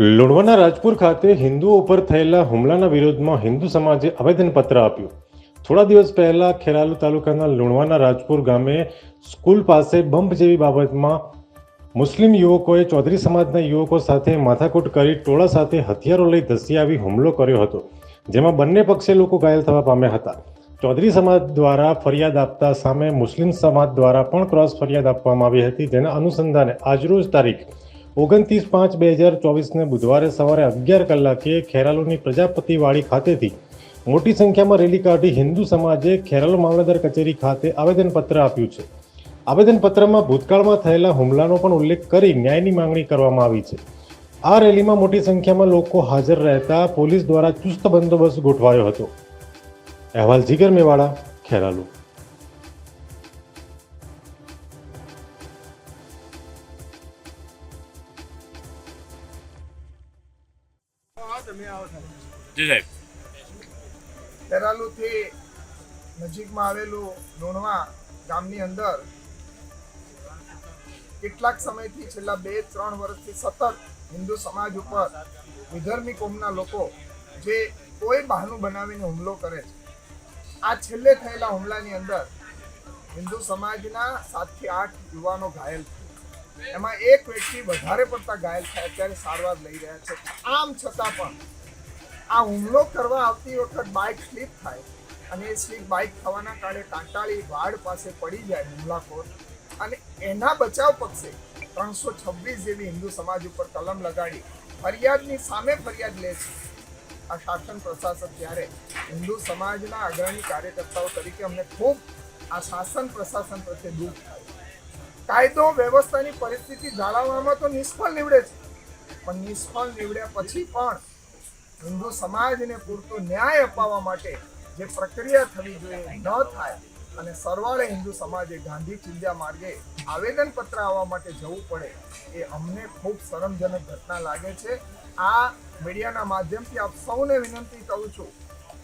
લુણવાના રાજપુર ખાતે હિન્દુઓ ઉપર થયેલા હુમલાના વિરોધમાં હિન્દુ સમાજે આવેદનપત્ર આપ્યું. થોડા દિવસ પહેલા ખેરાલુ તાલુકાના લુણવાના રાજપુર ગામે સ્કૂલ પાસે બંબ જેવી બાબતમાં મુસ્લિમ યુવકોએ ચૌધરી સમાજના યુવકો સાથે માથાકૂટ કરી ટોળા સાથે હથિયારો લઈ ધસી આવી હુમલો કર્યો હતો, જેમાં બંને પક્ષે લોકો ઘાયલ થવા પામ્યા હતા. ચૌધરી સમાજ દ્વારા ફરિયાદ આપતા સામે મુસ્લિમ સમાજ દ્વારા પણ ક્રોસ ફરિયાદ આપવામાં આવી હતી, જેના અનુસંધાને આજરોજ તારીખ ઓગણત્રીસ પાંચ બે હજાર ચોવીસને બુધવારે સવારે અગિયાર કલાકે ખેરાલુની પ્રજાપતિવાડી ખાતેથી મોટી સંખ્યામાં રેલી કાઢી હિન્દુ સમાજે ખેરાલુ મામલતદાર કચેરી ખાતે આવેદનપત્ર આપ્યું છે. આવેદનપત્રમાં ભૂતકાળમાં થયેલા હુમલાનો પણ ઉલ્લેખ કરી ન્યાયની માંગણી કરવામાં આવી છે. આ રેલીમાં મોટી સંખ્યામાં લોકો હાજર રહેતા પોલીસ દ્વારા ચુસ્ત બંદોબસ્ત ગોઠવાયો હતો. અહેવાલ જીગર મેવાડા, ખેરાલુ. જી સાહેબ. ખેરાલુથી નજીકમાં આવેલું લુણવા ગામની અંદર કેટલાક સમયથી છેલ્લા બે ત્રણ વર્ષથી સતત હિન્દુ સમાજ ઉપર વિધર્મી કોમના લોકો જે કોઈ બહાનું બનાવીને હુમલો કરે છે. આ છેલ્લે થયેલા હુમલાની અંદર હિન્દુ સમાજના સાતથી આઠ યુવાનો ઘાયલ થયા. એમાં એક વ્યક્તિ વધારે પડતા ઘાયલ થયા અત્યારે સારવાર લઈ રહ્યા છે. આમ છતાં પણ આ હુમલો કરવા આવતી વખત બાઇક સ્લીપ થાય અને એ સ્લીપ બાઇક થવાના કારણે કાંટાળી વાડ પાસે પડી જાય હુમલાખોર અને એના બચાવ પક્ષે ત્રણસો છવ્વીસ જેવી હિન્દુ સમાજ ઉપર કલમ લગાડી ફરિયાદની સામે ફરિયાદ લે છે. આ શાસન પ્રશાસન ત્યારે હિન્દુ સમાજના અગ્રણી કાર્યકર્તાઓ તરીકે અમને ખૂબ આ શાસન પ્રશાસન પ્રત્યે દુઃખ થાય કાયદો, વ્યવસ્થાની પરિસ્થિતિ જાળવવામાં તો નિષ્ફળ નીવડે છે. પણ નિષ્ફળ નીવડ્યા પછી પણ હિન્દુ સમાજને પૂરતો ન્યાય અપાવવા માટે જે પ્રક્રિયા થવી જોઈએ ન થાય અને સરવાળે હિન્દુ સમાજે ગાંધી ચિંધ્યા માર્ગે આવેદનપત્ર આવવા માટે જવું પડે, એ અમને ખૂબ શરમજનક ઘટના લાગે છે. આ મીડિયાના માધ્યમથી આપ સૌને વિનંતી કરું છું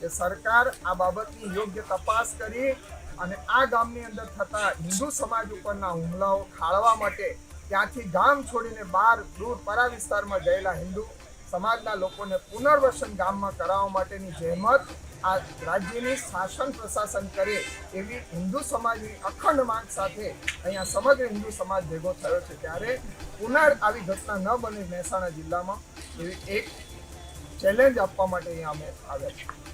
કે સરકાર આ બાબતની યોગ્ય તપાસ કરી અને આ ગામની અંદર થતા હિન્દુ સમાજ ઉપરના હુમલાઓ ખાળવા માટે ત્યાંથી ગામ છોડીને બહાર દૂર પરા વિસ્તારમાં ગયેલા હિન્દુ સમાજના લોકોને પુનર્વસન ગામમાં કરાવવા માટેની જહેમત આ રાજ્યની શાસન પ્રશાસન કરે એવી હિન્દુ સમાજની અખંડ માંગ સાથે અહીંયા સમગ્ર હિન્દુ સમાજ ભેગો થયો છે. ત્યારે પુનર આવી ઘટના ન બને મહેસાણા જિલ્લામાં એવી એક ચેલેન્જ આપવા માટે અહીંયા અમે આવ્યા છીએ.